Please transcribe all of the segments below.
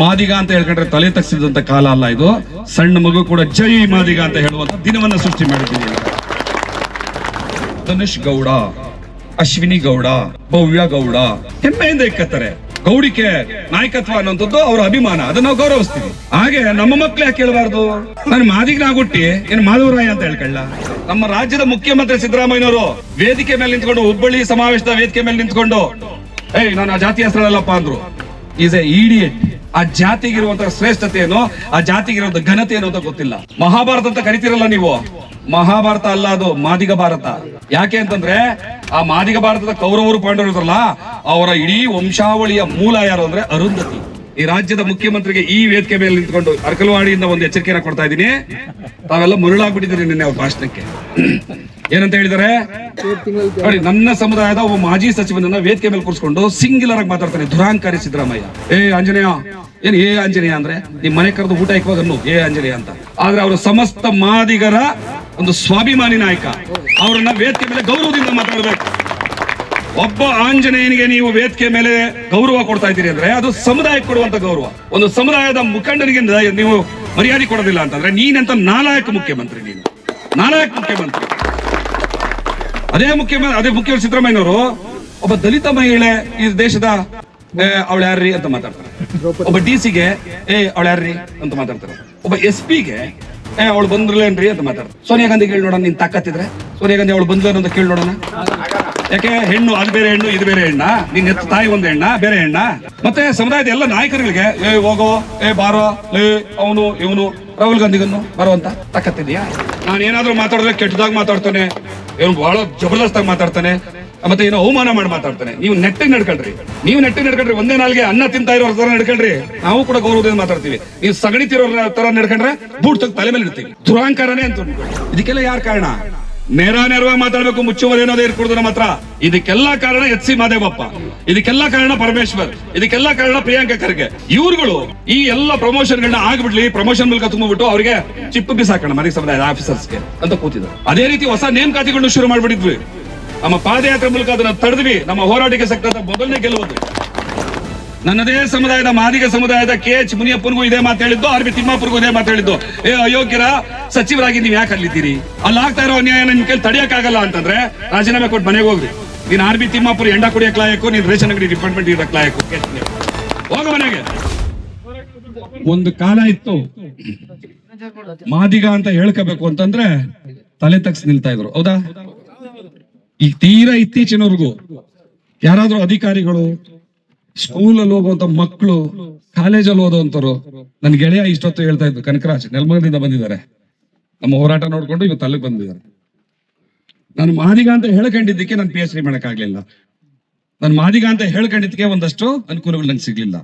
ಮಾದಿಗ ಅಂತ ಹೇಳ್ಕೊಂಡ್ರೆ ತಲೆ ತಗ್ಸಿದಂತ ಕಾಲ ಅಲ್ಲ ಇದು. ಸಣ್ಣ ಮಗು ಕೂಡ ಜೈ ಮಾದಿಗ ಅಂತ ಹೇಳುವಂತ ದಿನವನ್ನ ಸೃಷ್ಟಿ ಮಾಡಿದ್ದೀನಿ ಧನುಷ್ ಗೌಡ, ಅಶ್ವಿನಿ ಗೌಡ, ಭವ್ಯ ಗೌಡ ಹೆಮ್ಮೆಯಿಂದ ಇಕ್ಕತ್ತಾರೆ. ಗೌಡಿಕೆ ನಾಯಕತ್ವ ಅನ್ನೋಂಥದ್ದು ಅವರ ಅಭಿಮಾನ. ಅದನ್ನ ನಾವು ಗೌರವಿಸ್ತೀವಿ. ಹಾಗೆ ನಮ್ಮ ಮಕ್ಳು ಯಾಕೆ ಕೇಳಬಾರ್ದು? ನಾನು ಮಾದಿಗನಾಗುಟ್ಟಿ, ಏನ್ ಮಾಧವರಾಯ ಅಂತ ಹೇಳ್ಕೊಳ್ಳ. ನಮ್ಮ ರಾಜ್ಯದ ಮುಖ್ಯಮಂತ್ರಿ ಸಿದ್ದರಾಮಯ್ಯನವರು ವೇದಿಕೆ ಮೇಲೆ ನಿಂತ್ಕೊಂಡು, ಹುಬ್ಬಳ್ಳಿ ಸಮಾವೇಶದ ವೇದಿಕೆ ಮೇಲೆ ನಿಂತ್ಕೊಂಡು, ಏಯ್, ನಾನು ಆ ಜಾತಿ ಹೆಸರಲ್ಲಪ್ಪ ಅಂದ್ರು. ಈಸ್ ಎ ಇಡಿಯಟ್ ಆ ಜಾತಿಗಿರುವಂತಹ ಶ್ರೇಷ್ಠತೆ ಏನು ಆ ಜಾತಿಗಿರುವಂತ ಘನತೆ ಏನು ಅಂತ ಗೊತ್ತಿಲ್ಲ. ಮಹಾಭಾರತ ಅಂತ ಕರಿತಿರಲ್ಲ ನೀವು? ಮಹಾಭಾರತ ಅಲ್ಲ ಅದು, ಮಾದಿಗ ಭಾರತ. ಯಾಕೆ ಅಂತಂದ್ರೆ, ಆ ಮಾದಿಗ ಭಾರತದ ಕೌರವರು ಪಾಂಡವರು ಇದ್ರಲ್ಲ, ಅವರ ಇಡೀ ವಂಶಾವಳಿಯ ಮೂಲ ಯಾರು ಅಂದ್ರೆ ಅರುಂಧತಿ. ಈ ರಾಜ್ಯದ ಮುಖ್ಯಮಂತ್ರಿಗೆ ಈ ವೇದಿಕೆ ಮೇಲೆ ನಿಂತ್ಕೊಂಡು ಅರ್ಕಲವಾಡಿಯಿಂದ ಒಂದು ಎಚ್ಚರಿಕೆಯನ್ನು ಕೊಡ್ತಾ ಇದ್ದೀನಿ. ತಾವೆಲ್ಲ ಮರುಳಾಗ್ಬಿಟ್ಟಿದ್ದೀರಿ ನಿನ್ನೆ ಅವ್ರ ಭಾಷಣಕ್ಕೆ. ಏನಂತ ಹೇಳಿದ್ದಾರೆ ನೋಡಿ, ನನ್ನ ಸಮುದಾಯದ ಒಬ್ಬ ಮಾಜಿ ಸಚಿವನನ್ನ ವೇದಿಕೆ ಮೇಲೆ ಕೂರಿಸ್ಕೊಂಡು ಸಿಂಗ್ಯುಲರ್ ಆಗಿ ಮಾತಾಡ್ತಾನೆ ದುರಾಂಕಾರಿ ಸಿದ್ದರಾಮಯ್ಯ. ಏ, ಆಂಜನೇಯ, ಏನ್ ಏ ಆಂಜನೇಯ ಅಂದ್ರೆ? ನಿಮ್ ಮನೆ ಕರೆದು ಊಟ ಇಕ್ಕುವಾಗ ಅನ್ನು ಏ ಆಂಜನೇಯ ಅಂತ. ಆದ್ರೆ ಅವರು ಸಮಸ್ತ ಮಾದಿಗರ ಒಂದು ಸ್ವಾಭಿಮಾನಿ ನಾಯಕ. ಅವರನ್ನ ವೇದಿಕೆ ಮೇಲೆ ಗೌರವದಿಂದ ಮಾತಾಡಬೇಕು. ಒಬ್ಬ ಆಂಜನೇಯನಿಗೆ ನೀವು ವೇದಿಕೆ ಮೇಲೆ ಗೌರವ ಕೊಡ್ತಾ ಇದ್ದೀರಿ ಅಂದ್ರೆ ಅದು ಸಮುದಾಯಕ್ಕೆ ಕೊಡುವಂತ ಗೌರವ. ಒಂದು ಸಮುದಾಯದ ಮುಖಂಡನಿಗೆ ನೀವು ಮರ್ಯಾದೆ ಕೊಡೋದಿಲ್ಲ ಅಂತಂದ್ರೆ ನೀನಂತ ನಾಲಾಯಕ ಮುಖ್ಯಮಂತ್ರಿ ನೀನು. ನಾಲಾಯಕ ಮುಖ್ಯಮಂತ್ರಿ. ಅದೇ ಮುಖ್ಯಮಂತ್ರಿ ಅದೇ ಮುಖ್ಯಮಂತ್ರಿ ಸಿದ್ದರಾಮಯ್ಯನವರು ಒಬ್ಬ ದಲಿತ ಮಹಿಳೆ ಈ ದೇಶದ ಅವಳು ಯಾರ್ರಿ ಅಂತ ಮಾತಾಡ್ತಾರೆ. ಒಬ್ಬ ಡಿ ಸಿಗೆ, ಏ, ಅವಳು ಯಾರ್ರಿ ಅಂತ ಮಾತಾಡ್ತಾರೆ. ಒಬ್ಬ ಎಸ್ ಪಿಗೆ, ಏ, ಅವಳು ಬಂದ್ರಲೇನ್ರಿ ಅಂತ ಮಾತಾಡ್ತಾರೆ. ಸೋನಿಯಾ ಗಾಂಧಿ ಕೇಳಿ ನೋಡೋಣ, ನೀನ್ ತಾಕತ್ತಿದ್ರೆ ಸೋನಿಯಾ ಗಾಂಧಿ ಅವಳು ಬಂದ್ಲೇನು ಅಂತ ಕೇಳಿ ನೋಡೋಣ. ಯಾಕೆ, ಹೆಣ್ಣು, ಅದು ಬೇರೆ ಹೆಣ್ಣು, ಇದು ಬೇರೆ ಹೆಣ್ಣ, ನಿನ್ ಎತ್ತ ತಾಯಿ ಒಂದು ಹೆಣ್ಣ, ಬೇರೆ ಹೆಣ್ಣ. ಮತ್ತೆ ಸಮುದಾಯದ ಎಲ್ಲ ನಾಯಕರುಗಳಿಗೆ, ಏ, ಹೋಗೋ, ಏ, ಬಾರೋ, ಏ, ಅವನು, ಇವನು ರಾಹುಲ್ ಗಾಂಧಿಗನ್ನು ಬರುವಂತ ತಕ್ಕತ್ತಿದೆಯಾ ನಾನು ಏನಾದರೂ ಮಾತಾಡಿದ್ರೆ ಕೆಟ್ಟದಾಗ ಮಾತಾಡ್ತಾನೆ ಇವನು ಬಹಳ ಜಬರ್ದಸ್ತಾಗಿ ಮಾತಾಡ್ತಾನೆ, ಮತ್ತೆ ಏನೋ ಅವಮಾನ ಮಾಡಿ ಮಾತಾಡ್ತಾನೆ. ನೀವು ನೆಟ್ಟಿಗೆ ನಡ್ಕೊಳ್ರಿ. ನೀವು ನೆಟ್ಟಿಗೆ ನಡ್ಕೊಳ್ರಿ, ಒಂದೇ ನಾಲ್ಗೆ ಅನ್ನ ತಿಂತಾ ಇರೋ ತರ ನಡ್ಕೊಳ್ರಿ. ನಾವು ಕೂಡ ಗೌರವದಿಂದ ಮಾತಾಡ್ತೀವಿ. ನೀವು ಸಗಣಿ ತಿರೋ ತರ ನಡ್ಕೊಂಡ್ರೆ ಬೂಟ್ ತಲೆ ಮೇಲೆ ಇಡ್ತೀವಿ. ದುರಾಂಕಾರನೇ ಅಂತ. ಇದಕ್ಕೆಲ್ಲ ಯಾರ ಕಾರಣ? ನೇರ ನೇರವಾಗಿ ಮಾತಾಡ್ಬೇಕು, ಮುಚ್ಚುವರೆ ಅನ್ನೋದೇ ಇರ್ಕೊಡ್ದು ನಮ್ಮ ಹತ್ರ. ಇದಕ್ಕೆಲ್ಲ ಕಾರಣ ಎಚ್ ಸಿ ಮಾದೇವಪ್ಪ. ಇದಕ್ಕೆಲ್ಲ ಕಾರಣ ಪರಮೇಶ್ವರ್. ಇದಕ್ಕೆಲ್ಲ ಕಾರಣ ಪ್ರಿಯಾಂಕಾ ಖರ್ಗೆ. ಇವರುಗಳು ಈ ಎಲ್ಲ ಪ್ರಮೋಷನ್ ಗಳನ್ನ ಆಗ್ಬಿಡ್ಲಿ, ಪ್ರಮೋಷನ್ ಮೂಲಕ ತುಂಬಿಬಿಟ್ಟು ಅವರಿಗೆ ಚಿಪ್ಪು ಬಿಸಾಕೋಣ ಮನೆ ಸಮುದಾಯದ ಆಫೀಸರ್ಸ್ಗೆ ಅಂತ ಕೂತಿದ್ರು. ಅದೇ ರೀತಿ ಹೊಸ ನೇಮಕಾತಿಗಳನ್ನು ಶುರು ಮಾಡ್ಬಿಟ್ಟಿದ್ವಿ. ನಮ್ಮ ಪಾದಯಾತ್ರೆ ಮೂಲಕ ಅದನ್ನ ತಡೆದ್ವಿ. ನಮ್ಮ ಹೋರಾಟಕ್ಕೆ ಸಕ್ತ ಮೊದಲನೇ ಗೆಲ್ಲುವುದು ನನ್ನದೇ ಸಮುದಾಯದ ಮಾದಿಗ ಸಮುದಾಯದ ಕೆ ಎಚ್ ಮುನಿಯಪ್ಪನಿಗೂ ಇದೇ ಮಾತು ಹೇಳಿದ್ದು, ಆರ್ ಬಿ ತಿಮ್ಮಾಪುರ್ಗೂ ಇದೇ ಮಾತು ಹೇಳಿದ್ದು. ಏ, ಅಯೋಗ್ಯರ ಸಚಿವರಾಗಿ ನೀವು ಯಾಕೆ ಅಲ್ಲಿದ್ದೀರಿ? ಅಲ್ಲಿ ಆಗ್ತಾ ಇರೋ ಅನ್ಯಾಯ ನಿಮ್ ಕೈಲಿ ತಡೆಯಕ್ಕಾಗಲ್ಲ ಅಂತಂದ್ರೆ ರಾಜೀನಾಮೆ ಕೊಟ್ಟು ಮನೆಗೆ ಹೋಗ್ರಿ. ನೀನ್ ಆರ್ ಬಿ ತಿಮ್ಮಾಪುರ್ ಎಂಡ ಕುಡಿಯಕ್ ಲಾಯಕು ನೀನ್ ರೇಷನ್ ಅಂಗಡಿ ಡಿಪಾರ್ಟ್ಮೆಂಟ್ ಇರೋ ಲಾಯಕು ಹೋಗ ಮನೆಗೆ. ಒಂದು ಕಾಲ ಇತ್ತು. ಮಾದಿಗ ಅಂತ ಹೇಳ್ಕೋಬೇಕು ಅಂತಂದ್ರೆ ತಲೆ ತಗ್ಸಿ ನಿಲ್ತಾ ಇದ್ರು. ಹೌದಾ? ಈಗ ತೀರಾ ಇತ್ತೀಚಿನವರೆಗೂ ಯಾರಾದ್ರೂ ಅಧಿಕಾರಿಗಳು ಸ್ಕೂಲಲ್ಲಿ ಹೋಗುವಂತ ಮಕ್ಕಳು ಕಾಲೇಜಲ್ಲಿ ಓದುವಂತರು ನನ್ನ ಗೆಳೆಯ ಇಷ್ಟೊತ್ತು ಹೇಳ್ತಾ ಇದ್ರು, ಕನಕರಾಜ್, ನೆಲಮಂಗಲದಿಂದ ಬಂದಿದ್ದಾರೆ. ನಮ್ಮ ಹೋರಾಟ ನೋಡ್ಕೊಂಡು ಇವತ್ತು ಅಲ್ಲಿಗೆ ಬಂದಿದ್ದಾರೆ. ನಾನು ಮಾದಿಗ ಅಂತ ಹೇಳ್ಕೊಂಡಿದ್ದಕ್ಕೆ ನಾನು ಪಿ ಎಚ್ ಡಿ ಮಾಡೋಕ್ಕಾಗಲಿಲ್ಲ. ನಾನು ಮಾದಿಗ ಅಂತ ಹೇಳ್ಕೊಂಡಿದ್ದಕ್ಕೆ ಒಂದಷ್ಟು ಅನುಕೂಲಗಳು ನಂಗೆ ಸಿಗ್ಲಿಲ್ಲ.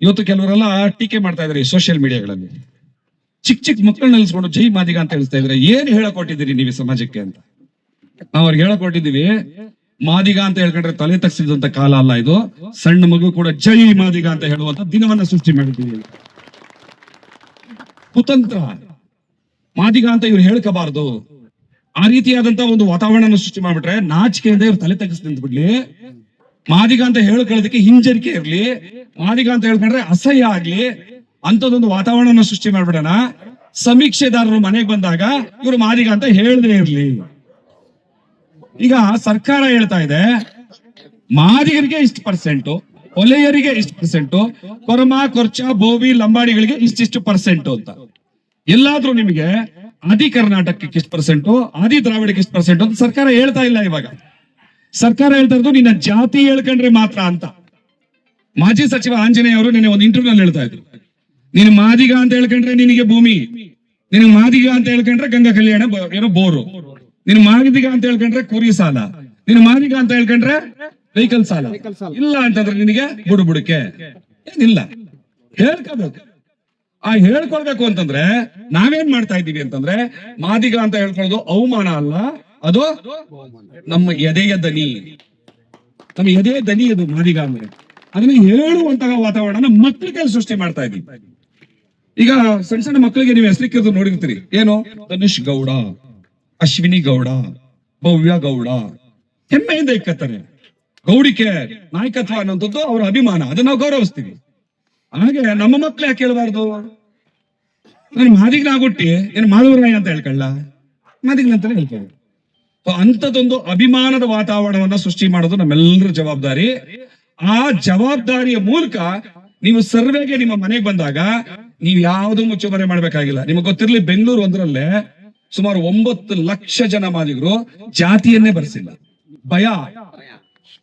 ಇವತ್ತು ಕೆಲವರೆಲ್ಲ ಟೀಕೆ ಮಾಡ್ತಾ ಇದ್ದಾರೆ ಈ ಸೋಷಿಯಲ್ ಮೀಡಿಯಾಗಳಲ್ಲಿ ಚಿಕ್ಕ ಚಿಕ್ಕ ಮಕ್ಕಳನ್ನ ನಿಲ್ಸ್ಕೊಂಡು ಜೈ ಮಾದಿಗ ಅಂತ ಹೇಳ್ತಾ ಇದ್ರೆ ಏನ್ ಹೇಳಕೊಟ್ಟಿದ್ದೀರಿ ನೀವು ಸಮಾಜಕ್ಕೆ ಅಂತ? ನಾವು ಅವ್ರಿಗೆ ಹೇಳಕೊಟ್ಟಿದ್ದೀವಿ ಮಾದಿಗ ಅಂತ ಹೇಳ್ಕೊಂಡ್ರೆ ತಲೆ ತಗ್ಸಿದಂತ ಕಾಲ ಅಲ್ಲ ಇದು. ಸಣ್ಣ ಮಗು ಕೂಡ ಜೈ ಮಾದಿಗ ಅಂತ ಹೇಳುವಂತ ದಿನವನ್ನ ಸೃಷ್ಟಿ ಮಾಡಿದ್ದೀವಿ ಕುತಂತ್ರ. ಮಾದಿಗ ಅಂತ ಇವ್ರು ಹೇಳ್ಕೋಬಾರ್ದು. ಆ ರೀತಿಯಾದಂತ ಒಂದು ವಾತಾವರಣ ಸೃಷ್ಟಿ ಮಾಡ್ಬಿಟ್ರೆ ನಾಚಿಕೆ ಅಂತ ಇವ್ರು ತಲೆ ತಗ್ಸಿ ನಿಂತ್ಬಿಡ್ಲಿ ಮಾದಿಗ ಅಂತ ಹೇಳ್ಕೊಳ್ಳೋದಕ್ಕೆ ಹಿಂಜರಿಕೆ ಇರ್ಲಿ. ಮಾದಿಗ ಅಂತ ಹೇಳ್ಕೊಂಡ್ರೆ ಅಸಹ್ಯ ಆಗ್ಲಿ. ಅಂತದೊಂದು ವಾತಾವರಣ ಸೃಷ್ಟಿ ಮಾಡ್ಬಿಡೋಣ. ಸಮೀಕ್ಷೆದಾರರು ಮನೆಗೆ ಬಂದಾಗ ಇವ್ರು ಮಾದಿಗ ಅಂತ ಹೇಳದೇ ಇರ್ಲಿ. ಈಗ ಸರ್ಕಾರ ಹೇಳ್ತಾ ಇದೆ, ಮಾದಿಗರಿಗೆ ಇಷ್ಟು ಪರ್ಸೆಂಟು ಒಲೆಯರಿಗೆ ಇಷ್ಟು ಪರ್ಸೆಂಟು ಕೊರಮ, ಕೊರ್ಚ, ಬೋವಿ ಲಂಬಾಡಿಗಳಿಗೆ ಇಷ್ಟಿಷ್ಟು ಪರ್ಸೆಂಟ್ ಅಂತ. ಎಲ್ಲಾದ್ರೂ ನಿಮಗೆ ಆದಿ ಕರ್ನಾಟಕಕ್ಕೆ ಇಷ್ಟು ಪರ್ಸೆಂಟ್ ಆದಿ ದ್ರಾವಿಡಕ್ಕೆ ಇಷ್ಟು ಪರ್ಸೆಂಟ್ ಅಂತ ಸರ್ಕಾರ ಹೇಳ್ತಾ ಇಲ್ಲ ಇವಾಗ. ಸರ್ಕಾರ ಹೇಳ್ತಾ ಇರೋದು ನಿನ್ನ ಜಾತಿ ಹೇಳ್ಕೊಂಡ್ರೆ ಮಾತ್ರ ಅಂತ. ಮಾಜಿ ಸಚಿವ ಆಂಜನೇಯ ಅವರು ನಿನ್ನೆ ಒಂದು ಇಂಟರ್ವ್ಯೂ ನಲ್ಲಿ ಹೇಳ್ತಾ ಇದ್ರು. ನೀನು ಮಾದಿಗ ಅಂತ ಹೇಳ್ಕೊಂಡ್ರೆ ನಿನಗೆ ಭೂಮಿ ನಿನಗೆ ಮಾದಿಗ ಅಂತ ಹೇಳ್ಕೊಂಡ್ರೆ ಗಂಗಾ ಕಲ್ಯಾಣ ಏನೋ ಬೋರು. ನೀನು ಮಾದಿಗ ಅಂತ ಹೇಳ್ಕೊಂಡ್ರೆ ಕುರಿ ಸಾಲ. ನೀನು ಮಾದಿಗ ಅಂತ ಹೇಳ್ಕೊಂಡ್ರೆ ವೆಹಿಕಲ್ ಸಾಲ. ಇಲ್ಲ ಅಂತಂದ್ರೆ ನಿನಗೆ ಬುಡು ಬುಡಕೆ. ಏನಿಲ್ಲ. ಹೇಳ್ಕೋಬೇಕು. ಆ ಹೇಳ್ಕೊಳ್ಬೇಕು ಅಂತಂದ್ರೆ ನಾವೇನ್ ಮಾಡ್ತಾ ಇದ್ದೀವಿ ಅಂತಂದ್ರೆ ಮಾದಿಗ ಅಂತ ಹೇಳ್ಕೊಳ್ಳೋದು ಅವಮಾನ ಅಲ್ಲ. ಅದು ನಮ್ಮ ಎದೆಯ ದನಿ. ನಮ್ಮ ಎದೆಯ ದನಿ ಅದು ಮಾದಿಗ ಅಂದ್ರೆ. ಅದನ್ನ ಹೇಳುವಂತಹ ವಾತಾವರಣ ಮಕ್ಕಳಿಗೆ ಸೃಷ್ಟಿ ಮಾಡ್ತಾ ಇದ್ದೀವಿ. ಈಗ ಸಣ್ಣ ಸಣ್ಣ ಮಕ್ಕಳಿಗೆ ನೀವು ಹೆಸರಿಕ್ಕಿರೋದು ನೋಡಿರ್ತೀರಿ. ಏನು? ಧನುಷ್ ಗೌಡ. ಅಶ್ವಿನಿ ಗೌಡ, ಭವ್ಯ ಗೌಡ. ಹೆಮ್ಮೆಯಿಂದ ಇಕ್ಕತ್ತಾರೆ ಗೌಡಿಕೆ ನಾಯಕತ್ವ ಅನ್ನೋಂಥದ್ದು ಅವರ ಅಭಿಮಾನ. ಅದನ್ನ ನಾವು ಗೌರವಿಸ್ತೀವಿ. ಹಾಗೆ ನಮ್ಮ ಮಕ್ಳು ಯಾಕೆ ಕೇಳಬಾರ್ದು ನಾನು ಮಾದಿಗನಾಗುಟ್ಟಿ ಏನು ಮಾಧವರಾಯ ಅಂತ ಹೇಳ್ಕೊಳ್ಳ? ಮಾದಿಗ್ನ ಅಂತಾನೆ ಹೇಳ್ಕೊಳ್ಳಿ ಅಂಥದ್ದೊಂದು ಅಭಿಮಾನದ ವಾತಾವರಣವನ್ನ ಸೃಷ್ಟಿ ಮಾಡೋದು ನಮ್ಮೆಲ್ಲರ ಜವಾಬ್ದಾರಿ. ಆ ಜವಾಬ್ದಾರಿಯ ಮೂಲಕ ನೀವು ಸರ್ವೆಗೆ ನಿಮ್ಮ ಮನೆಗೆ ಬಂದಾಗ, ನೀವು ಯಾವುದು ಮುಚ್ಚುಮರೆ ಮಾಡ್ಬೇಕಾಗಿಲ್ಲ. ನಿಮಗೆ ಗೊತ್ತಿರ್ಲಿ, ಬೆಂಗಳೂರು ಒಂದರಲ್ಲೇ ಸುಮಾರು ಒಂಬತ್ತು ಲಕ್ಷ ಜನ ಮಾದಿಗರು ಜಾತಿಯನ್ನೇ ಬರೆಸಿಲ್ಲ. ಭಯ.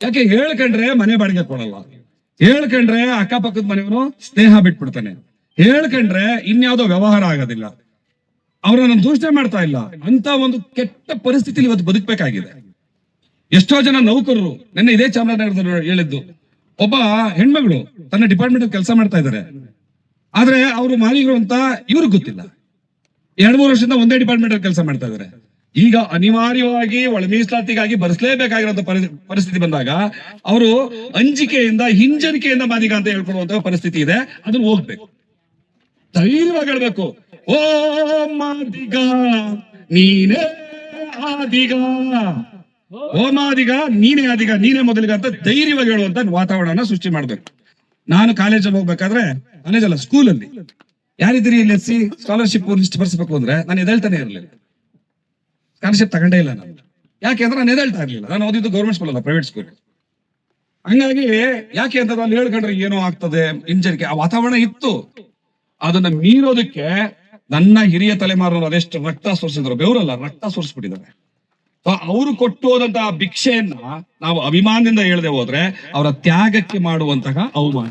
ಯಾಕೆ ಹೇಳ್ಕಂಡ್ರೆ ಮನೆ ಬಾಡಿಗೆ ಕೊಡಲ್ಲ. ಹೇಳ್ಕಂಡ್ರೆ ಅಕ್ಕಪಕ್ಕದ ಮನೆಯವರು ಸ್ನೇಹ ಬಿಟ್ಬಿಡ್ತಾನೆ. ಹೇಳ್ಕಂಡ್ರೆ ಇನ್ಯಾವುದೋ ವ್ಯವಹಾರ ಆಗೋದಿಲ್ಲ. ಅವರನ್ನ ದೂಷಣೆ ಮಾಡ್ತಾ ಇಲ್ಲ. ಅಂತ ಒಂದು ಕೆಟ್ಟ ಪರಿಸ್ಥಿತಿಲಿ ಇವತ್ತು ಬದುಕಬೇಕಾಗಿದೆ. ಎಷ್ಟೋ ಜನ ನೌಕರರು ನಿನ್ನೆ ಇದೇ ಚಾಮರಾಜನಗರದಲ್ಲಿ ಹೇಳಿದ್ದು, ಒಬ್ಬ ಹೆಣ್ಮಗಳು ತನ್ನ ಡಿಪಾರ್ಟ್ಮೆಂಟ್ ಕೆಲಸ ಮಾಡ್ತಾ ಇದ್ದಾರೆ. ಆದ್ರೆ ಅವರು ಮಾಲೀಕರು ಅಂತ ಇವ್ರಿಗೆ ಗೊತ್ತಿಲ್ಲ. ಎರಡ್ ಮೂರು ವರ್ಷದಿಂದ ಒಂದೇ ಡಿಪಾರ್ಟ್ಮೆಂಟ್ ಅಲ್ಲಿ ಕೆಲಸ ಮಾಡ್ತಾ ಇದ್ದಾರೆ ಈಗ ಅನಿವಾರ್ಯವಾಗಿ ಒಳ ಮೀಸಲಾತಿಗಾಗಿ ಬರೆಸಲೇಬೇಕಾಗಿರೋ ಪರಿಸ್ಥಿತಿ ಬಂದಾಗ ಅವರು ಅಂಜಿಕೆಯಿಂದ, ಹಿಂಜರಿಕೆಯಿಂದ ಮಾದಿಗ ಅಂತ ಹೇಳ್ಕೊಡುವಂತಹ ಪರಿಸ್ಥಿತಿ ಇದೆ. ಅದನ್ನ ಹೋಗ್ಬೇಕು. ಧೈರ್ಯವಾಗಿ ಹೇಳ್ಬೇಕು. ಓ ಮಾದಿಗ, ನೀನೇ ಆದಿಗ. ಓ ಮಾದಿಗ, ನೀನೇ ಆದಿಗ, ನೀನೇ ಮೊದಲಿಗ ಅಂತ ಧೈರ್ಯವಾಗಿ ಹೇಳುವಂತ ವಾತಾವರಣ ಸೃಷ್ಟಿ ಮಾಡ್ಬೇಕು. ನಾನು ಕಾಲೇಜಲ್ಲಿ ಹೋಗ್ಬೇಕಾದ್ರೆ ಕಾಲೇಜಲ್ಲ ಸ್ಕೂಲಲ್ಲಿ ಯಾರಿದ್ದೀರಿ ಇಲ್ಲಿ ಎಸ್ ಸಿ ಸ್ಕಾಲರ್ಶಿಪ್ ಬರ್ಸ್ಬೇಕು ಅಂದ್ರೆ ನಾನು ಎದ್ದೇಳ್ತಾನೆ ಇರಲಿಲ್ಲ. ಸ್ಕಾಲರ್ಶಿಪ್ ತಗೊಂಡೇ ಇಲ್ಲ ನಾನು. ಯಾಕೆ ಅಂದ್ರೆ ನಾನು ಎದ್ದೇಳ್ತಾ ಇರಲಿಲ್ಲ. ನಾನು ಓದಿದ್ದು ಗೌರ್ಮೆಂಟ್ ಸ್ಕೂಲ್ ಅಲ್ಲ ಪ್ರೈವೇಟ್ ಸ್ಕೂಲ್ ಹಂಗಾಗಿ ಯಾಕೆ ಅಂತ ಅಲ್ಲಿ ಹೇಳ್ಕೊಂಡ್ರೆ ಏನೋ ಆಗ್ತದೆ, ಹಿಂಜರಿಕೆ. ಆ ವಾತಾವರಣ ಇತ್ತು. ಅದನ್ನ ಮೀರೋದಕ್ಕೆ ನನ್ನ ಹಿರಿಯ ತಲೆಮಾರವರು ಅದೆಷ್ಟು ರಕ್ತ ಸುರಿಸಿದ್ರು. ಬೆವರಲ್ಲ, ರಕ್ತ ಸುರಿಸ್ಬಿಟ್ಟಿದ್ದಾರೆ. ಅವರು ಕೊಟ್ಟು ಹೋದಂತಹ ಭಿಕ್ಷೆಯನ್ನ ನಾವು ಅಭಿಮಾನದಿಂದ ಹೇಳದೆ ಹೋದ್ರೆ ಅವರ ತ್ಯಾಗಕ್ಕೆ ಮಾಡುವಂತಹ ಅವಮಾನ.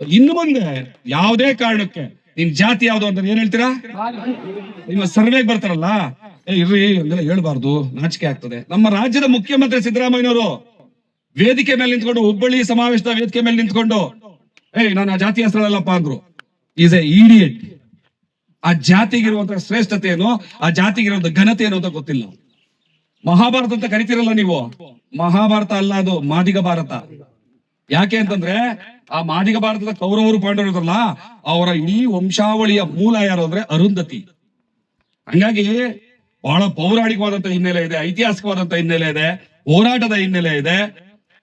ಇನ್ನು ಮುಂದೆ ಯಾವುದೇ ಕಾರಣಕ್ಕೆ ನಿಮ್ ಜಾತಿ ಯಾವ್ದು ಅಂತ ಏನ್ ಹೇಳ್ತೀರಾ? ನಿಮ್ಮ ಸರ್ವೆಗ್ ಬರ್ತಾರಲ್ಲ. ಏ, ಇರ್ರಿ ಅಂದ್ರೆ ಹೇಳ್ಬಾರ್ದು. ನಾಚಿಕೆ ಆಗ್ತದೆ. ನಮ್ಮ ರಾಜ್ಯದ ಮುಖ್ಯಮಂತ್ರಿ ಸಿದ್ದರಾಮಯ್ಯನವರು ವೇದಿಕೆ ಮೇಲೆ ನಿಂತ್ಕೊಂಡು, ಹುಬ್ಬಳ್ಳಿ ಸಮಾವೇಶದ ವೇದಿಕೆ ಮೇಲೆ ನಿಂತ್ಕೊಂಡು ಏಯ್ ನಾನು ಆ ಜಾತಿ ಹೆಸರಲ್ಲಪ್ಪ ಅಂದ್ರು. ಈಸ್ ಎ ಇಡಿಯಟ್ ಆ ಜಾತಿಗಿರುವಂತ ಶ್ರೇಷ್ಠತೆ ಏನು ಆ ಜಾತಿಗಿರುವಂತ ಘನತೆ ಏನು ಅಂತ ಗೊತ್ತಿಲ್ಲ. ಮಹಾಭಾರತ ಅಂತ ಕರಿತಿರಲ್ಲ ನೀವು? ಮಹಾಭಾರತ ಅಲ್ಲ ಅದು, ಮಾದಿಗ ಭಾರತ. ಯಾಕೆ ಅಂತಂದ್ರೆ ಆ ಮಾದಿಗ ಭಾರತದ ಕೌರವರು ಪಾಂಡವರು ಇದ್ರಲ್ಲ, ಅವರ ಇಡೀ ವಂಶಾವಳಿಯ ಮೂಲ ಯಾರು ಅಂದ್ರೆ ಅರುಂಧತಿ. ಹಂಗಾಗಿ ಬಹಳ ಪೌರಾಣಿಕವಾದಂತ ಹಿನ್ನೆಲೆ ಇದೆ, ಐತಿಹಾಸಿಕವಾದಂತ ಹಿನ್ನೆಲೆ ಇದೆ, ಹೋರಾಟದ ಹಿನ್ನೆಲೆ ಇದೆ.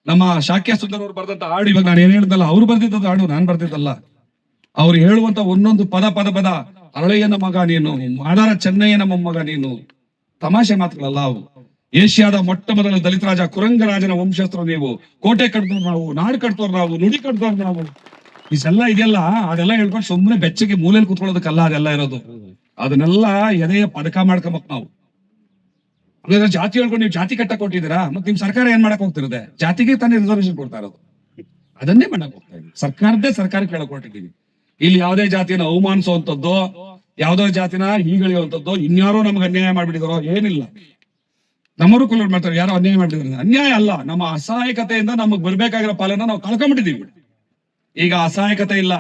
ನಮ್ಮ ಶಾಕ್ಯ ಸುಂದರ್ ಅವರು ಬರೆದಂತ ಹಾಡು, ಇವಾಗ ನಾನು ಏನ್ ಹೇಳ್ದಲ್ಲ ಅವ್ರು ಬರ್ದಿದ್ದ ಹಾಡು, ನಾನ್ ಬರ್ದಿದ್ದಲ್ಲ. ಅವ್ರು ಹೇಳುವಂತ ಒಂದೊಂದು ಪದ ಪದ ಪದ ಅರಳೆಯನ ಮಗ ನೀನು ಮಾದಾರ ಚೆನ್ನಯ್ಯನ ಮೊಮ್ಮಗ ನೀನು, ತಮಾಷೆ ಮಾತುಗಳಲ್ಲ ಅವು. ಏಷ್ಯಾದ ಮೊಟ್ಟ ಮೊದಲ ದಲಿತ ರಾಜ ಕುರಂಗರಾಜನ ವಂಶಸ್ಥರು ನೀವು. ಕೋಟೆ ಕಟ್ದವ್ರು ನಾವು, ನಾಡು ಕಟ್ದವ್ರು ನಾವು, ನುಡಿ ಕಟ್ದವ್ರು ನಾವು. ಇದೆಲ್ಲ ಇದೆಯಲ್ಲ, ಅದೆಲ್ಲ ಹೇಳ್ಕೊಂಡು ಸುಮ್ಮನೆ ಬೆಚ್ಚಗೆ ಮೂಲೆಯಲ್ಲಿ ಕುತ್ಕೊಳ್ಳೋದಕ್ಕಲ್ಲ ಅದೆಲ್ಲ ಇರೋದು. ಅದನ್ನೆಲ್ಲ ಎದೆಯ ಪದಕ ಮಾಡ್ಕೊಂಬಕ್ ನಾವು. ಜಾತಿ ಹೇಳ್ಕೊಂಡು ನೀವು ಜಾತಿ ಕಟ್ಟ ಕೊಟ್ಟಿದ್ದೀರಾ? ಮತ್ತೆ ನಿಮ್ ಸರ್ಕಾರ ಏನ್ ಮಾಡಕ್ ಹೋಗ್ತಿರದೆ? ಜಾತಿಗೆ ತಾನೇ ರಿಸರ್ವೇಶನ್ ಕೊಡ್ತಾ ಇರೋದು. ಅದನ್ನೇ ಮಾಡಕ್ ಹೋಗ್ತಾ ಇದ್ದೀವಿ. ಸರ್ಕಾರದ್ದೇ ಸರ್ಕಾರ ಕೇಳಕ್ ಹೊರಟಿದ್ದೀವಿ. ಇಲ್ಲಿ ಯಾವುದೇ ಜಾತಿನ ಅವಮಾನಿಸುವಂತದ್ದು ಯಾವ್ದೋ ಜಾತಿನ ಹೀಗಳಿಯುವಂತದ್ದು ಇನ್ಯಾರೋ ನಮ್ಗೆ ಅನ್ಯಾಯ ಮಾಡ್ಬಿಟ್ಟಿದಾರೋ ಏನಿಲ್ಲ. ನಮ್ಮರು ಕೊಲ್ಲೂರು ಮಾಡ್ತಾರೆ ಯಾರೋ ಅನ್ಯಾಯ ಮಾಡ್ತಿದ್ರು ಅನ್ಯಾಯ ಅಲ್ಲ ನಮ್ಮ ಅಸಹಾಯಕತೆಯಿಂದ ನಮಗ್ ಬರ್ಬೇಕಾಗಿರೋ ಪಾಲನ ನಾವು ಕಳ್ಕೊಂಡ್ಬಿಟ್ಟಿದೀವಿ ಈಗ ಅಸಹಾಯಕತೆ ಇಲ್ಲ.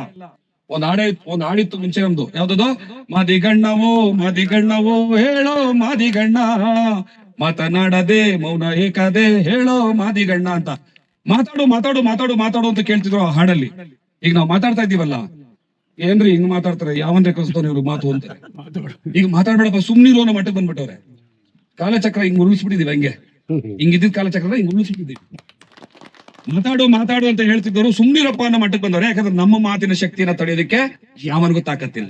ಒಂದ್ ಹಾಡೆ ಒಂದ್ ಹಾಡಿತ್ತು ಮುಂಚೆ ನಮ್ದು. ಯಾವ್ದದು? ಮದಿಗಣ್ಣವು ಮದಿಗಣ್ಣವು ಹೇಳೋ ಮಾದಿಗಣ್ಣ. ಮಾತನಾಡದೆ ಮೌನ ಏಕದೆ ಹೇಳೋ ಮಾದಿಗಣ್ಣ ಅಂತ. ಮಾತಾಡು ಮಾತಾಡು ಮಾತಾಡು ಮಾತಾಡು ಅಂತ ಕೇಳ್ತಿದ್ರು ಆ ಹಾಡಲ್ಲಿ. ಈಗ ನಾವು ಮಾತಾಡ್ತಾ ಇದೀವಲ್ಲ ಏನ್ರಿ ಹಿಂಗ್ ಮಾತಾಡ್ತಾರೆ? ಯಾವನ್ ಕಲ್ಸ್ತಾನೆ ಇವ್ರು ಮಾತು ಅಂತ. ಈಗ ಮಾತಾಡ್ಬೇಡಪ್ಪ ಸುಮ್ನಿರು ಅನ್ನೋ ಮಟ್ಟಕ್ಕೆ ಬಂದ್ಬಿಟ್ಟವ್ರೆ. ಕಾಲಚಕ್ರ ಹಿಂಗ್ ಉರುಳಿಸ್ಬಿಟ್ಟಿದೀವಿ ಹಂಗೆ. ಹಿಂಗಿದ್ದಿದ್ ಕಾಲಚಕ್ರ ಹಿಂಗ್ ಉರುಳಿಸ್ಬಿಟ್ಟಿದೀವಿ. ಮಾತಾಡು ಮಾತಾಡು ಅಂತ ಹೇಳ್ತಿದ್ದವರು ಸುಮ್ನಿರಪ್ಪ ಅನ್ನೋ ಮಟ್ಟಕ್ಕೆ ಬಂದವರು. ಯಾಕಂದ್ರೆ ನಮ್ಮ ಮಾತಿನ ಶಕ್ತಿಯನ್ನ ತಡೆಯೋದಕ್ಕೆ ಯಾವನಿಗೂ ತಾಕತ್ತಿಲ್ಲ.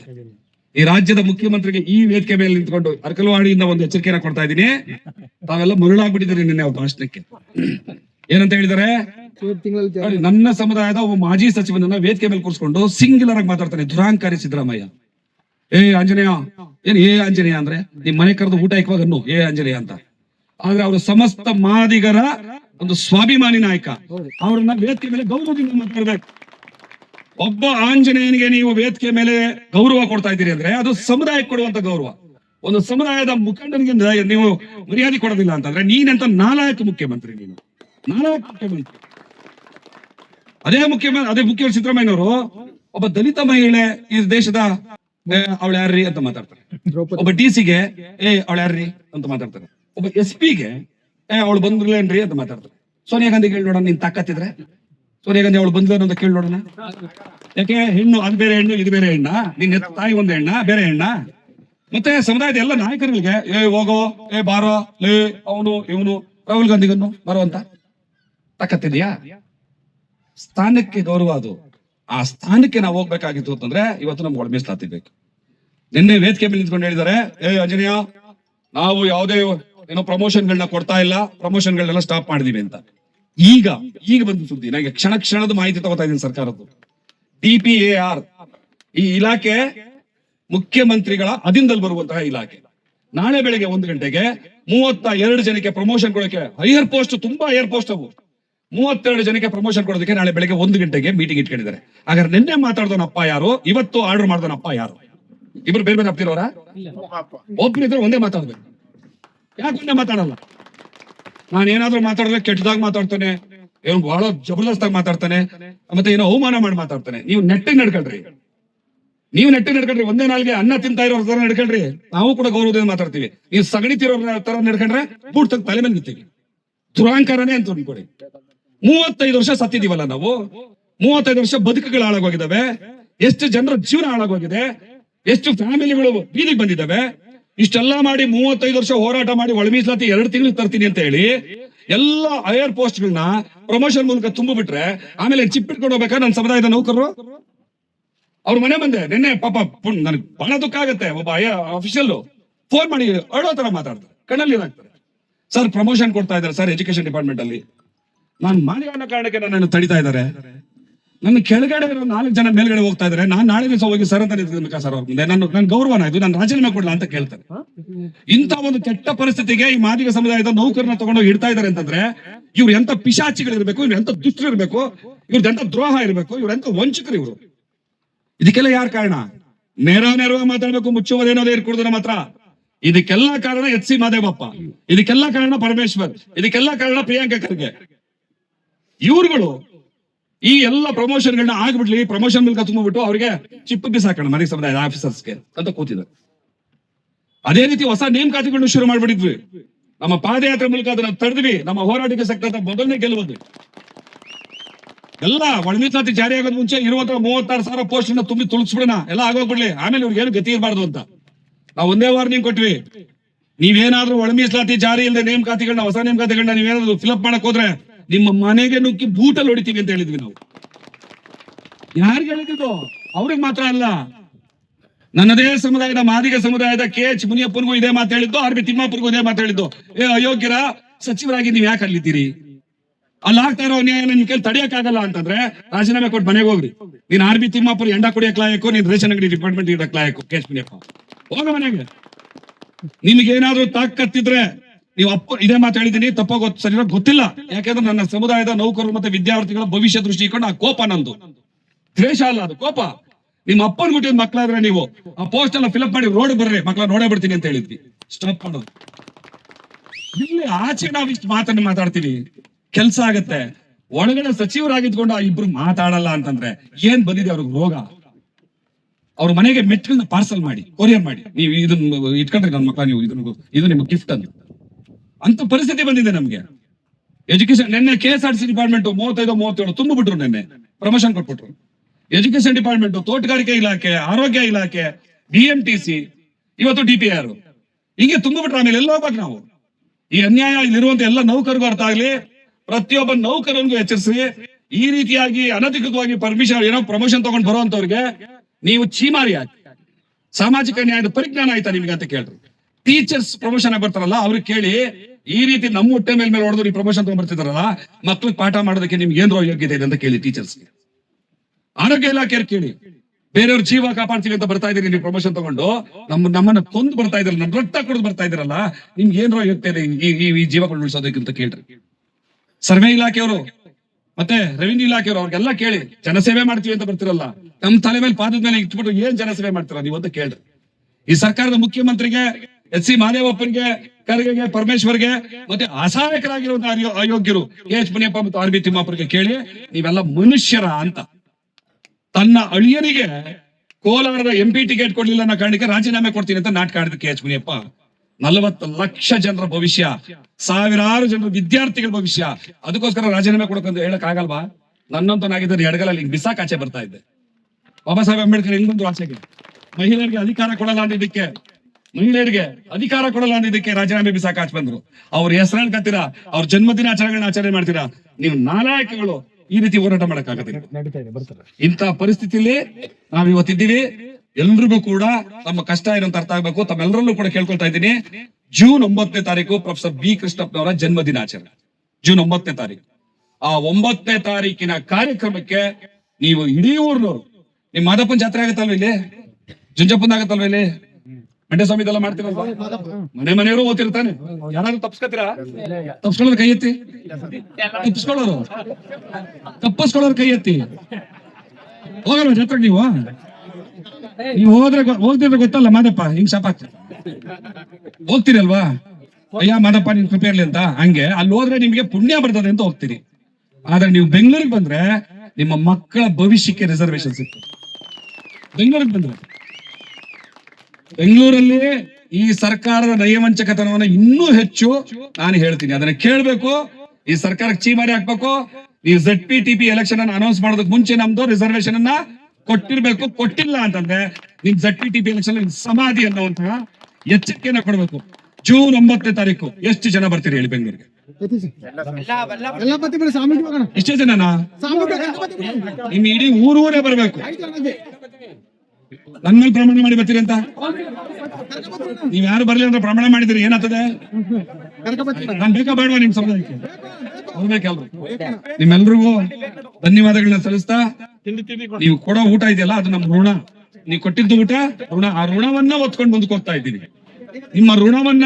ಈ ರಾಜ್ಯದ ಮುಖ್ಯಮಂತ್ರಿಗೆ ಈ ವೇದಿಕೆ ಮೇಲೆ ನಿಂತ್ಕೊಂಡು ಅರ್ಕಲವಾಡಿಯಿಂದ ಒಂದು ಎಚ್ಚರಿಕೆಯನ್ನ ಕೊಡ್ತಾ ಇದ್ದೀನಿ. ತಾವೆಲ್ಲ ಮರುಳಾಗ್ಬಿಟ್ಟಿದ್ದೀರಿ ನಿನ್ನೆ ಅವ್ರ ಭಾಷಣಕ್ಕೆ. ಏನಂತ ಹೇಳಿದಾರೆ? ನನ್ನ ಸಮುದಾಯದ ಒಬ್ಬ ಮಾಜಿ ಸಚಿವನನ್ನ ವೇದಿಕೆ ಮೇಲೆ ಕೂರಿಸ್ಕೊಂಡು ಸಿಂಗ್ಯುಲರ್ ಆಗಿ ಮಾತಾಡ್ತಾನೆ ದುರಾಂಕಾರಿ ಸಿದ್ದರಾಮಯ್ಯ. ಏ, ಆಂಜನೇಯ, ಏನ್ ಏ, ಆಂಜನೇಯ ಅಂದ್ರೆ? ನಿಮ್ ಮನೆ ಕರೆದು ಊಟ ಇಕ್ವಾಗ ಅನ್ನು ಏ, ಆಂಜನೇಯ ಅಂತ. ಆದ್ರೆ ಅವರು ಸಮಸ್ತ ಮಾದಿಗರ ಒಂದು ಸ್ವಾಭಿಮಾನಿ ನಾಯಕ. ಅವ್ರನ್ನ ವೇದಿಕೆ ಮೇಲೆ ಗೌರವದಿಂದ ಮಾತಾಡ್ಬೇಕು. ಒಬ್ಬ ಆಂಜನೇಯನಿಗೆ ನೀವು ವೇದಿಕೆ ಮೇಲೆ ಗೌರವ ಕೊಡ್ತಾ ಇದ್ದೀರಿ ಅಂದ್ರೆ, ಅದು ಸಮುದಾಯಕ್ಕೆ ಕೊಡುವಂತ ಗೌರವ. ಒಂದು ಸಮುದಾಯದ ಮುಖಂಡನಿಗೆ ನೀವು ಮರ್ಯಾದೆ ಕೊಡೋದಿಲ್ಲ ಅಂತಂದ್ರೆ, ನೀನಂತ ನಾಲಾಯಕ ಮುಖ್ಯಮಂತ್ರಿ ನೀನು. ನಾಲಾಯಕ ಮುಖ್ಯಮಂತ್ರಿ. ಅದೇ ಮುಖ್ಯಮಂತ್ರಿ ಅದೇ ಮುಖ್ಯಮಂತ್ರಿ ಸಿದ್ದರಾಮಯ್ಯನವರು, ಒಬ್ಬ ದಲಿತ ಮಹಿಳೆ ಈ ದೇಶದ ಅವಳು ಯಾರ್ರಿ ಅಂತ ಮಾತಾಡ್ತಾರೆ. ಒಬ್ಬ ಡಿ ಸಿಗೆ ಏ ಅವಳು ಯಾರ್ರಿ ಅಂತ ಮಾತಾಡ್ತಾರೆ. ಒಬ್ಬ ಎಸ್ ಪಿಗೆ ಏ ಅವಳು ಬಂದ್ಲೇನ್ರಿ ಅಂತ ಮಾತಾಡ್ತಾರೆ. ಸೋನಿಯಾ ಗಾಂಧಿ ಕೇಳಿ ನೋಡೋಣ ನೀನ್ ತಾಕತ್ತಿದ್ರೆ. ಸೋನಿಯಾ ಗಾಂಧಿ ಅವಳು ಬಂದ್ಲೇನು ಅಂತ ಕೇಳಿ ನೋಡೋಣ. ಯಾಕೆ ಹೆಣ್ಣು ಅದು ಬೇರೆ ಹೆಣ್ಣು ಇದು ಬೇರೆ ಹೆಣ್ಣ ನಿನ್ನ ತಾಯಿ ಒಂದ್ ಹೆಣ್ಣ ಬೇರೆ ಹೆಣ್ಣ. ಮತ್ತೆ ಸಮುದಾಯದ ಎಲ್ಲ ನಾಯಕರಿಗೆ ಏ ಹೋಗೋ ಏ ಬಾರೋ ಲೇ ಅವನು ಇವನು ರಾಹುಲ್ ಗಾಂಧಿಗನ್ನು ಬರುವಂತ ತಾಕತ್ತಿದೆಯಾ? ಸ್ಥಾನಕ್ಕೆ ಗೌರವ ಅದು. ಆ ಸ್ಥಾನಕ್ಕೆ ನಾವು ಹೋಗ್ಬೇಕಾಗಿತ್ತು ಅಂತಂದ್ರೆ ಇವತ್ತು ನಮ್ಗೆ ಒಳಮೆ ಸ್ಥಾತಿ ಬೇಕು. ನಿನ್ನೆ ವೇದಿಕೆ ಮೇಲೆ ನಿಂತ್ಕೊಂಡು ಹೇಳಿದ್ದಾರೆ, ಏ ಅಂಜನೇಯ ನಾವು ಯಾವುದೇ ಏನೋ ಪ್ರಮೋಷನ್ಗಳನ್ನ ಕೊಡ್ತಾ ಇಲ್ಲ, ಪ್ರಮೋಷನ್ಗಳನ್ನೆಲ್ಲ ಸ್ಟಾಪ್ ಮಾಡಿದೀವಿ ಅಂತ. ಈಗ ಈಗ ಬಂದ ಸುದ್ದಿ ನನಗೆ ಕ್ಷಣ ಕ್ಷಣದ ಮಾಹಿತಿ ತಗೋತಾ ಇದ್ದೀನಿ ಸರ್ಕಾರದ್ದು. ಡಿ ಪಿ ಎ ಆರ್ ಈ ಇಲಾಖೆ ಮುಖ್ಯಮಂತ್ರಿಗಳ ಅಧೀನದಲ್ಲಿ ಬರುವಂತಹ ಇಲಾಖೆ. ನಾಳೆ ಬೆಳಿಗ್ಗೆ ಒಂದು ಗಂಟೆಗೆ ಮೂವತ್ತ ಎರಡು ಜನಕ್ಕೆ ಪ್ರಮೋಷನ್ ಕೊಡೋಕೆ ಹೈಯರ್ ಪೋಸ್ಟ್ ತುಂಬಾ ಹೈಯರ್ ಪೋಸ್ಟ್ ಅವು. ಮೂವತ್ತೆರಡು ಜನಕ್ಕೆ ಪ್ರಮೋಷನ್ ಕೊಡೋದಕ್ಕೆ ನಾಳೆ ಬೆಳಗ್ಗೆ ಒಂದು ಗಂಟೆಗೆ ಮೀಟಿಂಗ್ ಇಟ್ಕೊಂಡಿದ್ದಾರೆ. ಹಾಗಾದ್ರೆ ನಿನ್ನೆ ಮಾತಾಡ್ದವನಪ್ಪ ಯಾರು? ಇವತ್ತು ಆರ್ಡರ್ ಮಾಡಿದವನಪ್ಪ ಯಾರು? ಇಬ್ರು ಬೇರೆ ಬೇರೆ ಆಗ್ತಿರೋರ? ಒಬ್ಬರಿದ್ರೆ ಒಂದೇ ಮಾತಾಡ್ಬೇಕು. ಯಾಕೆ ಒಂದೇ ಮಾತಾಡಲ್ಲ? ನಾನು ಏನಾದ್ರೂ ಮಾತಾಡಿದ್ರೆ ಕೆಟ್ಟದಾಗ ಮಾತಾಡ್ತಾನೆ ಏನು ಬಹಳ ಜಬರ್ದಸ್ತಾಗಿ ಮಾತಾಡ್ತಾನೆ, ಮತ್ತೆ ಏನೋ ಅವಮಾನ ಮಾಡಿ ಮಾತಾಡ್ತಾನೆ. ನೀವು ನೆಟ್ಟಿಗೆ ನಡ್ಕೊಳ್ರಿ. ನೀವು ನೆಟ್ಟಿಗೆ ನಡ್ಕೊಳ್ರಿ, ಒಂದೇ ನಾಲ್ಗೆ ಅನ್ನ ತಿಂತಾ ಇರೋ ತರ ನಡ್ಕೊಳ್ರಿ. ನಾವು ಕೂಡ ಗೌರವದಿಂದ ಮಾತಾಡ್ತೀವಿ. ನೀವು ಸಗಣಿ ತಿರೋ ತರ ನಡ್ಕೊಂಡ್ರೆ ಬೂಟ್ ತಲೆ ಮೇಲೆ ನಿಂತೀವಿ. ದುರಾಂಕಾರನೇ ಅಂತ ಅನ್ಕೊಡಿ ಮೂವತ್ತೈದು ವರ್ಷ ಸತ್ತಿದೀವಲ್ಲ ನಾವು. ಮೂವತ್ತೈದು ವರ್ಷ ಬದುಕುಗಳು ಹಾಳಾಗೋಗಿದ್ದಾವೆ. ಎಷ್ಟು ಜನರ ಜೀವನ ಹಾಳಾಗೋಗಿದೆ. ಎಷ್ಟು ಫ್ಯಾಮಿಲಿಗಳು ಬೀದಿಗೆ ಬಂದಿದ್ದಾವೆ. ಇಷ್ಟೆಲ್ಲ ಮಾಡಿ ಮೂವತ್ತೈದು ವರ್ಷ ಹೋರಾಟ ಮಾಡಿ ಒಳ ಮೀಸಲಾತಿ ಎರಡು ತಿಂಗಳು ತರ್ತೀನಿ ಅಂತ ಹೇಳಿ ಎಲ್ಲ ಹೈಯರ್ ಪೋಸ್ಟ್ ಗಳನ್ನ ಪ್ರಮೋಷನ್ ಮೂಲಕ ತುಂಬಿಬಿಟ್ರೆ ಆಮೇಲೆ ಚಿಪ್ಪಿಟ್ಕೊಂಡು ಹೋಗ್ಬೇಕಾ ನನ್ನ ಸಮುದಾಯದ ನೌಕರರು? ಅವ್ರ ಮನೆ ಬಂದೆ. ನಿನ್ನೆ ಪಾಪ ನನಗೆ ಬಹಳ ದುಃಖ ಆಗುತ್ತೆ. ಒಬ್ಬ ಅಫಿಷಿಯಲ್ ಫೋನ್ ಮಾಡಿ ಅಳೋ ತರ ಮಾತಾಡ್ತಾರೆ. ಕಣ್ಣಲ್ಲಿ ಏನಾಗ್ತಾರೆ ಸರ್ ಪ್ರಮೋಷನ್ ಕೊಡ್ತಾ ಇದ್ದಾರೆ ಸರ್ ಎಜುಕೇಶನ್ ಡಿಪಾರ್ಟ್ಮೆಂಟ್ ಅಲ್ಲಿ ನಾನು ಮಾಡಿ ಅನ್ನೋ ಕಾರಣಕ್ಕೆ ನನ್ನನ್ನು ತಡಿತಾ ಇದ್ದಾರೆ. ನನ್ನ ಕೆಳಗಡೆ ಇರೋ ನಾಲ್ಕು ಜನ ಮೇಲ್ಗಡೆ ಹೋಗ್ತಾ ಇದ್ದಾರೆ. ನಾನು ನಾಳೆ ದಿವಸ ಹೋಗಿ ಸರ್ ಅಂತ ಸರ್ ಅವ್ರ ಮುಂದೆ. ನನ್ನ ನನ್ನ ಗೌರವನ ಇದು. ನಾನು ರಾಜೀನಾಮೆ ಕೊಡಲ್ಲ ಅಂತ ಕೇಳ್ತಾರೆ. ಇಂಥ ಒಂದು ಕೆಟ್ಟ ಪರಿಸ್ಥಿತಿಗೆ ಈ ಮಾದಿಗ ಸಮುದಾಯದ ನೌಕರನ್ನ ತಗೊಂಡೋಗಿ ಇಡ್ತಾ ಇದ್ದಾರೆ ಅಂತಂದ್ರೆ, ಇವ್ರು ಎಂತ ಪಿಶಾಚಿಗಳಿರ್ಬೇಕು, ಇವ್ರು ಎಂತ ದುಷ್ಟರು ಇರ್ಬೇಕು ಇವ್ರದ್ದು ಎಂತ ದ್ರೋಹ ಇರಬೇಕು, ಇವ್ರು ಎಂತ ವಂಚಕರು ಇವರು. ಇದಕ್ಕೆಲ್ಲ ಯಾರ ಕಾರಣ? ನೇರ ನೇರವಾಗಿ ಮಾತಾಡ್ಬೇಕು ಮುಚ್ಚುವುದೇನೋದೇ ಇರ್ಕೊಡುದು ನಮ್ಮ ಹತ್ರ. ಇದಕ್ಕೆಲ್ಲ ಕಾರಣ ಎಚ್ ಸಿ ಮಾದೇವಪ್ಪ. ಇದಕ್ಕೆಲ್ಲ ಕಾರಣ ಪರಮೇಶ್ವರ್. ಇದಕ್ಕೆಲ್ಲ ಕಾರಣ ಪ್ರಿಯಾಂಕ ಖರ್ಗೆ. ಇವ್ರುಗಳು ಈ ಎಲ್ಲ ಪ್ರಮೋಷನ್ಗಳನ್ನ ಆಗ್ಬಿಡ್ಲಿ ಪ್ರಮೋಷನ್ ಮೂಲಕ ತುಂಬಿಬಿಟ್ಟು ಅವ್ರಿಗೆ ಚಿಪ್ ಬಿಸಾಕೋಣ, ಮನೆ ಸಮುದಾಯದ ಆಫೀಸರ್ಸ್ಗೆ ಅಂತ ಕೂತಿದ್ದಾರೆ ಅದೇ ರೀತಿ ಹೊಸ ನೇಮಕಾತಿಗಳನ್ನ ಶುರು ಮಾಡ್ಬಿಟ್ಟಿದ್ವಿ. ನಮ್ಮ ಪಾದಯಾತ್ರೆ ಮೂಲಕ ಅದನ್ನ ತಡೆದ್ವಿ. ನಮ್ಮ ಹೋರಾಟಕ್ಕೆ ಸಕ್ಕಂತ ಮೊದಲನೇ ಗೆಲ್ಲುವುದು ಎಲ್ಲ ಒಳಮೀಸಲಾತಿ ಜಾರಿ ಆಗೋದ್ ಮುಂಚೆ ಇರುವಂತ ಮೂವತ್ತಾರು ಸಾವಿರ ಪೋಸ್ಟ್ ತುಂಬಿ ತುಳಿಸ್ಬಿಡೋಣ, ಎಲ್ಲ ಆಗೋಗ್ಬಿಡ್ಲಿ. ಆಮೇಲೆ ಇವ್ರಿಗೆ ಏನು ಗತಿ ಇರಬಾರ್ದು ಅಂತ. ನಾವು ಒಂದೇ ವಾರ್ನಿಂಗ್ ಕೊಟ್ವಿ. ನೀವೇನಾದ್ರೂ ಒಳಮೀಸಲಾತಿ ಜಾರಿ ಇಲ್ಲದೆ ನೇಮಕಾತಿಗಳನ್ನ ಹೊಸ ನೇಮಕಾತಿಗಳನ್ನ ನೀವೇನಾದ್ರು ಫಿಲಪ್ ಮಾಡಕ್ ಹೋದ್ರೆ ನಿಮ್ಮ ಮನೆಗೆ ನುಗ್ಗಿ ಬೂಟಲ್ಲಿ ಹೊಡಿತೀವಿ ಅಂತ ಹೇಳಿದ್ವಿ ನಾವು. ಯಾರಿಗೆ ಹೇಳಿದ್ದು ಅವ್ರಿಗೆ ಮಾತ್ರ ಅಲ್ಲ. ನನ್ನದೇ ಸಮುದಾಯದ ಮಾದಿಗ ಸಮುದಾಯದ ಕೆ ಎಚ್ ಮುನಿಯಪ್ಪನಿಗೂ ಇದೇ ಮಾತು ಹೇಳಿದ್ದು, ಆರ್ ಬಿ ತಿಮ್ಮಾಪುರ್ಗೂ ಇದೇ ಮಾತು ಹೇಳಿದ್ದು. ಏ, ಅಯೋಗ್ಯರ, ಸಚಿವರಾಗಿ ನೀವ್ ಯಾಕೆ ಅಲ್ಲಿದ್ದೀರಿ? ಅಲ್ಲಿ ಆಗ್ತಾ ಇರೋ ನ್ಯಾಯ ನಿನ್ ಕೈಲಿ ತಡೆಯಕ್ಕಾಗಲ್ಲ ಅಂತಂದ್ರೆ ರಾಜೀನಾಮೆ ಕೊಟ್ಟು ಮನೆಗೆ ಹೋಗ್ರಿ. ನೀನ್ ಆರ್ ಬಿ ತಿಮ್ಮಾಪುರ ಎಂಡ ಕುಡಿಯಕ್ ಲಾಯಕು, ನೀನ್ ರೇಷನ್ ಅಂಗಡಿ ಡಿಪಾರ್ಟ್ಮೆಂಟ್ ಇಡಕ್ ಲಾಯಕು, ಕೆ ಎಚ್ ಮುನಿಯಪ್ಪ. ಹೋಗ ಮನೆಗೆ. ನಿಮ್ಗೇನಾದ್ರೂ ತಾಕತ್ತಿದ್ರೆ ನೀವು ಅಪ್ಪ ಇದೇ ಮಾತು ಹೇಳಿದೀನಿ ತಪ್ಪು ಗೊತ್ತ ಸರಿ ಗೊತ್ತಿಲ್ಲ. ಯಾಕಂದ್ರೆ ನನ್ನ ಸಮುದಾಯದ ನೌಕರರು ಮತ್ತೆ ವಿದ್ಯಾರ್ಥಿಗಳ ಭವಿಷ್ಯ ದೃಷ್ಟಿ ಇಟ್ಕೊಂಡು ಆ ಕೋಪ ನಂದು. ದ್ವೇಷ ಅಲ್ಲ ಅದು, ಕೋಪ. ನಿಮ್ಮ ಅಪ್ಪನ ಗುಟ್ಟಿದ ಮಕ್ಕಳಾದ್ರೆ ನೀವು ಆ ಪೋಸ್ಟ್ ಎಲ್ಲ ಫಿಲಪ್ ಮಾಡಿ ರೋಡ್ ಬರ್ರಿ ಮಕ್ಕಳ ನೋಡೇ ಬಿಡ್ತೀನಿ ಅಂತ ಹೇಳಿದ್ವಿ. ಸ್ಟಾಪ್ ಮಾಡೋದು. ಇಲ್ಲಿ ಆಚೆ ನಾವ್ ಇಷ್ಟು ಮಾತನ್ನ ಮಾತಾಡ್ತೀವಿ. ಕೆಲ್ಸ ಆಗತ್ತೆ. ಒಳಗಡೆ ಸಚಿವರಾಗಿದ್ಕೊಂಡು ಆ ಇಬ್ರು ಮಾತಾಡಲ್ಲ ಅಂತಂದ್ರೆ ಏನ್ ಬಂದಿದೆ ಅವ್ರಿಗೆ ರೋಗ? ಅವ್ರ ಮನೆಗೆ ಮೆಟ್ಗಳನ್ನ ಪಾರ್ಸಲ್ ಮಾಡಿ ಕೊರಿಯರ್ ಮಾಡಿ. ನೀವು ಇದನ್ನ ಇಟ್ಕೊಂಡ್ರಿ ನನ್ನ ಮಕ್ಕಳ ನೀವು ಇದನ್ನ ಇದು ನಿಮ್ಗೆ ಗಿಫ್ಟ್ ಅಂತ. ಅಂತ ಪರಿಸ್ಥಿತಿ ಬಂದಿದೆ ನಮ್ಗೆ. ಎಜುಕೇಶನ್ ನಿನ್ನೆ K S R C department ಮೂವತ್ತೈದು, ಮೂವತ್ತೇಳು ತುಂಬಿಬಿಟ್ರು ನಿನ್ನೆ. ಪ್ರಮೋಷನ್ ಕೊಟ್ಬಿಟ್ರು. ಎಜುಕೇಶನ್ ಡಿಪಾರ್ಟ್ಮೆಂಟ್ ತೋಟಗಾರಿಕೆ ಇಲಾಖೆ, ಆರೋಗ್ಯ ಇಲಾಖೆ ಬಿ ಎಂ ಟಿ ಸಿ ಇವತ್ತು ಡಿ ಪಿ ಆರ್ ಹಿಂಗೆ ತುಂಬಿಬಿಟ್ರೆ ಆಮೇಲೆ ಎಲ್ಲ ಹೋಗ್ಬೇಕು ನಾವು. ಈ ಅನ್ಯಾಯ ಇಲ್ಲಿರುವಂತ ಎಲ್ಲ ನೌಕರಿಗೂ ಅರ್ಥ ಆಗ್ಲಿ, ಪ್ರತಿಯೊಬ್ಬ ನೌಕರನಿಗೂ ಎಚ್ಚರಿಸಿ, ಈ ರೀತಿಯಾಗಿ ಅನಧಿಕೃತವಾಗಿ ಪರ್ಮಿಷನ್ ಏನೋ ಪ್ರಮೋಷನ್ ತಗೊಂಡ್ ಬರುವಂತವ್ರಿಗೆ ನೀವು ಚೀಮಾರಿ ಹಾಕಿ. ಸಾಮಾಜಿಕ ನ್ಯಾಯದ ಪರಿಜ್ಞಾನ ಆಯ್ತಾ ನಿಮ್ಗೆ ಅಂತ ಕೇಳ್ರಿ. ಟೀಚರ್ಸ್ ಪ್ರಮೋಷನ್ ಆಗಿ ಬರ್ತಾರಲ್ಲ, ಅವ್ರಿಗೆ ಕೇಳಿ ಈ ರೀತಿ ನಮ್ಮ ಹೊಟ್ಟೆ ಮೇಲೆ ಮೇಲೆ ಹೊಡೆದು ಈ ಪ್ರಮೋಷನ್ ತಗೊಂಡ್ಬರ್ತಿದಾರಲ್ಲ ಮಕ್ಳಿಗೆ ಪಾಠ ಮಾಡೋದಕ್ಕೆ ನಿಮ್ಗೆ ಏನ್ ಯೋಗ್ಯತೆ ಇದೆ ಅಂತ ಕೇಳಿ ಟೀಚರ್ಸ್ಗೆ ಆರೋಗ್ಯ ಇಲಾಖೆಯವ್ರು ಕೇಳಿ. ಬೇರೆಯವ್ರ ಜೀವ ಕಾಪಾಡ್ತೀವಿ ಅಂತ ಬರ್ತಾ ಇದೀರಿ ನೀವು ಪ್ರಮೋಷನ್ ತಗೊಂಡು. ನಮ್ಮ ನಮ್ಮನ್ನ ಕೊಂದು ಬರ್ತಾ ಇದ್ರಲ್ಲ ನಮ್ಮ ರಕ್ತ ಕುಡಿದು ಬರ್ತಾ ಇದ್ರಲ್ಲ, ನಿಮ್ಗೆ ಏನ್ ಯೋಗ್ಯತೆ ಇದೆ ಈ ಜೀವಗಳು ಉಳಿಸೋದಕ್ಕೆ ಅಂತ ಕೇಳ್ರಿ. ಸರ್ವೆ ಇಲಾಖೆಯವರು, ಮತ್ತೆ ರೆವಿನ್ಯೂ ಇಲಾಖೆಯವರು, ಅವ್ರಿಗೆಲ್ಲ ಕೇಳಿ, ಜನಸೇವೆ ಮಾಡ್ತೀವಿ ಅಂತ ಬರ್ತಿರಲ್ಲ, ನಮ್ ತಲೆ ಮೇಲೆ ಪಾದದ ಮೇಲೆ ಇಟ್ಬಿಟ್ಟು ಏನ್ ಜನಸೇವೆ ಮಾಡ್ತೀರಾ ನೀವು ಅಂತ ಕೇಳ್ರಿ. ಈ ಸರ್ಕಾರದ ಮುಖ್ಯಮಂತ್ರಿಗೆ, ಎಸ್ ಸಿ ಮಾದೇವಪ್ಪನಿಗೆ ಖರ್ಗೆಗೆ, ಪರಮೇಶ್ವರ್ಗೆ ಮತ್ತೆ ಅಸಹಾಯಕರಾಗಿರುವಂತಹ ಅಯೋ- ಅಯೋಗ್ಯರು ಕೆ ಎಚ್ ಮುನಿಯಪ್ಪ ಮತ್ತು ಆರ್ ಬಿ ತಿಮ್ಮಾಪುರ್ಗೆ ಕೇಳಿ, ನೀವೆಲ್ಲ ಮನುಷ್ಯರ ಅಂತ. ತನ್ನ ಅಳಿಯನಿಗೆ ಕೋಲಾರದ ಎಂ ಪಿ ಟಿಕೆಟ್ ಕೊಡ್ಲಿಲ್ಲ ಅನ್ನೋ ಕಾರಣಕ್ಕೆ ರಾಜೀನಾಮೆ ಕೊಡ್ತೀನಿ ಅಂತ ನಾಟಕ ಆಡಿದ ಕೆ ಎಚ್ ಮುನಿಯಪ್ಪ. ನಲವತ್ತು ಲಕ್ಷ ಜನರ ಭವಿಷ್ಯ, ಸಾವಿರಾರು ಜನರ ವಿದ್ಯಾರ್ಥಿಗಳ ಭವಿಷ್ಯ. ಅದಕ್ಕೋಸ್ಕರ ರಾಜೀನಾಮೆ ಕೊಡಕ್ಕಂತ ಹೇಳಕ್ ಆಗಲ್ವಾ? ನನ್ನಂತನಾಗಿದ್ದರೆ ಎಡಗಲಲ್ಲಿ ಬಿಸಾಕ್ ಆಚೆ ಬರ್ತಾ ಇದ್ದೆ. ಬಾಬಾ ಸಾಹೇಬ್ ಅಂಬೇಡ್ಕರ್ ಹೆಂಗೊಂದು ಆಸೆಗೆ ಮಹಿಳೆಯರಿಗೆ ಅಧಿಕಾರ ಕೊಡಲ್ಲ ಮಹಿಳೆಯರಿಗೆ ಅಧಿಕಾರ ಕೊಡಲ್ಲ ಇದಕ್ಕೆ ರಾಜೀನಾಮೆ ಬಿಸಾಕ ಬಂದ್ರು. ಅವ್ರ ಹೆಸರನ್ನ ಕತ್ತೀರಾ? ಅವ್ರ ಜನ್ಮದಿನ ಆಚರಣೆಗಳನ್ನ ಆಚರಣೆ ಮಾಡ್ತೀರಾ? ನೀವು ನಾಲಾಯಕಗಳು ಈ ರೀತಿ ಹೋರಾಟ ಮಾಡಕ್ಕಾಗತ್ತೆ ಇಂತ ಪರಿಸ್ಥಿತಿಯಲ್ಲಿ ನಾವ್ ಇವತ್ತಿದ್ದೀವಿ. ಎಲ್ರಿಗೂ ಕೂಡ ತಮ್ಮ ಕಷ್ಟ ಏನಂತ ಅರ್ಥ ಆಗ್ಬೇಕು. ತಮ್ಮೆಲ್ಲರಲ್ಲೂ ಕೂಡ ಕೇಳ್ಕೊಳ್ತಾ ಇದ್ದೀನಿ. ಜೂನ್ ಒಂಬತ್ತನೇ ತಾರೀಕು ಪ್ರೊಫೆಸರ್ ಬಿ ಕೃಷ್ಣಪ್ಪನವರ ಜನ್ಮ ದಿನಾಚರಣೆ ಜೂನ್ ಒಂಬತ್ತನೇ ತಾರೀಕು. ಆ ಒಂಬತ್ತನೇ ತಾರೀಕಿನ ಕಾರ್ಯಕ್ರಮಕ್ಕೆ ನೀವು ಇಡೀ ಊರ್ನವ್ರು. ನಿಮ್ ಮಾದಪ್ಪನ ಜಾತ್ರೆ ಆಗತ್ತಲ್ವ ಇಲ್ಲಿ? ಜುಂಜಪ್ಪನ್ ಆಗತ್ತಲ್ವ ಇಲ್ಲಿ? ಮಂಡ್ಯ ಸ್ವಾಮಿ ಇದೆಲ್ಲ ಮಾಡ್ತೀರಲ್ಲ ಮನೆ ಮನೆಯವರು ಓದ್ತಿರ್ತಾನೆ. ಯಾರಾದ್ರೂ ತಪ್ಸ್ಕೊತೀರಾ? ತಪ್ಸ್ಕೊಳ್ಳೋರು ಕೈ ಎತ್ತಿ. ತಪ್ಪಿಸ್ಕೊಳ್ಳೋರು ತಪ್ಪಿಸ್ಕೊಳ್ಳೋರು ಕೈ ಎತ್ತಿ. ಹೋಗಲ್ವ ಜಾತ್ರೆಗೆ ನೀವು? ನೀವು ಹೋದ್ರೆ ಹೋಗ್ತಿದ್ರೆ ಗೊತ್ತಲ್ಲ ಮಾದಪ್ಪ ಹಿಂಗ್ ಶಾಪ ಆಗ್ತದೆ ಹೋಗ್ತೀರಲ್ವಾ? ಅಯ್ಯ ಮಾದಪ್ಪ ನಿನ್ ಕೃಪೆ ಇರ್ಲಿ ಅಂತ. ಹಂಗೆ ಅಲ್ಲಿ ಹೋದ್ರೆ ನಿಮ್ಗೆ ಪುಣ್ಯ ಬರ್ತದೆ ಅಂತ ಹೋಗ್ತೀರಿ. ಆದ್ರೆ ನೀವು ಬೆಂಗಳೂರಿಗೆ ಬಂದ್ರೆ ನಿಮ್ಮ ಮಕ್ಕಳ ಭವಿಷ್ಯಕ್ಕೆ ರಿಸರ್ವೇಶನ್ ಸಿಗ್ತದೆ ಬೆಂಗಳೂರಿಗೆ ಬಂದ್ರೆ. ಬೆಂಗಳೂರಲ್ಲಿ ಈ ಸರ್ಕಾರದ ನಯವಂಚಕತನವನ್ನ ಇನ್ನೂ ಹೆಚ್ಚು ನಾನು ಹೇಳ್ತೀನಿ. ಅದನ್ನ ಕೇಳಬೇಕು ಈ ಸರ್ಕಾರಕ್ಕೆ ಚೀಮಾರಿ ಹಾಕ್ಬೇಕು ಈ Z P T P election ಅನ್ನು ಅನೌನ್ಸ್ ಮಾಡೋದಕ್ಕೆ ಮುಂಚೆ ನಮ್ದು ರಿಸರ್ವೇಶನ್ ಅನ್ನ ಕೊಟ್ಟಿರ್ಬೇಕು. ಕೊಟ್ಟಿಲ್ಲ ಅಂತಂದ್ರೆ ನಿಮ್ Z P T P election ಸಮಾಧಿ ಅನ್ನುವಂತಹ ಎಚ್ಚರಿಕೆಯನ್ನ ಕೊಡ್ಬೇಕು. ಜೂನ್ ಒಂಬತ್ತನೇ ತಾರೀಕು ಎಷ್ಟು ಜನ ಬರ್ತೀರಿ ಹೇಳಿ ಬೆಂಗಳೂರಿಗೆ? ಎಷ್ಟೇ ಜನನಾ. ನಿಮ್ ಇಡೀ ಊರೂರೇ ಬರ್ಬೇಕು. ಮೇಲೆ ಪ್ರಮಾಣ ಮಾಡಿ ಬರ್ತೀರಿ ಅಂತ? ನೀವ್ ಯಾರು ಬರ್ಲಿ ಅಂದ್ರೆ ಪ್ರಮಾಣ ಮಾಡಿದಿರಿ ಏನಾಗ್ತದೆ? ನಾನು ಬೇಕಾ ಬೇಡವಾ ನಿಮ್ ಸಮುದಾಯಕ್ಕೆ? ಹೋಗ್ಬೇಕಲ್ರು ನಿಮ್ಮೆಲ್ರಿಗೂ ಧನ್ಯವಾದಗಳನ್ನ ಸಲ್ಲಿಸ್ತಾ, ನೀವು ಕೊಡೋ ಊಟ ಇದೆಯಲ್ಲ, ಅದು ನಮ್ ಋಣ. ನೀವು ಕೊಟ್ಟಿದ್ದು ಊಟ, ಋಣ. ಆ ಋಣವನ್ನ ಒತ್ಕೊಂಡು ಮುಂದಕ್ಕೆ ಹೋಗ್ತಾ ಇದ್ದೀವಿ ನಿಮ್ಮ ಋಣವನ್ನ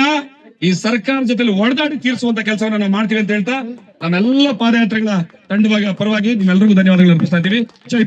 ಈ ಸರ್ಕಾರ ಜೊತೆ ಒಡೆದಾಡಿ ತೀರಿಸುವಂತ ಕೆಲಸವನ್ನ ನಾವು ಮಾಡ್ತೀವಿ ಅಂತ ಹೇಳ್ತಾ, ನಮ್ಮೆಲ್ಲ ಪಾದಯಾತ್ರೆಗಳ ತಂಡವಾಗಿ ಪರವಾಗಿ ನಿಮ್ಮೆಲ್ಲರಿಗೂ ಧನ್ಯವಾದಗಳು ಅರ್ಪಿಸ್ತಾ ಇದ್ದೀವಿ. ಜೈ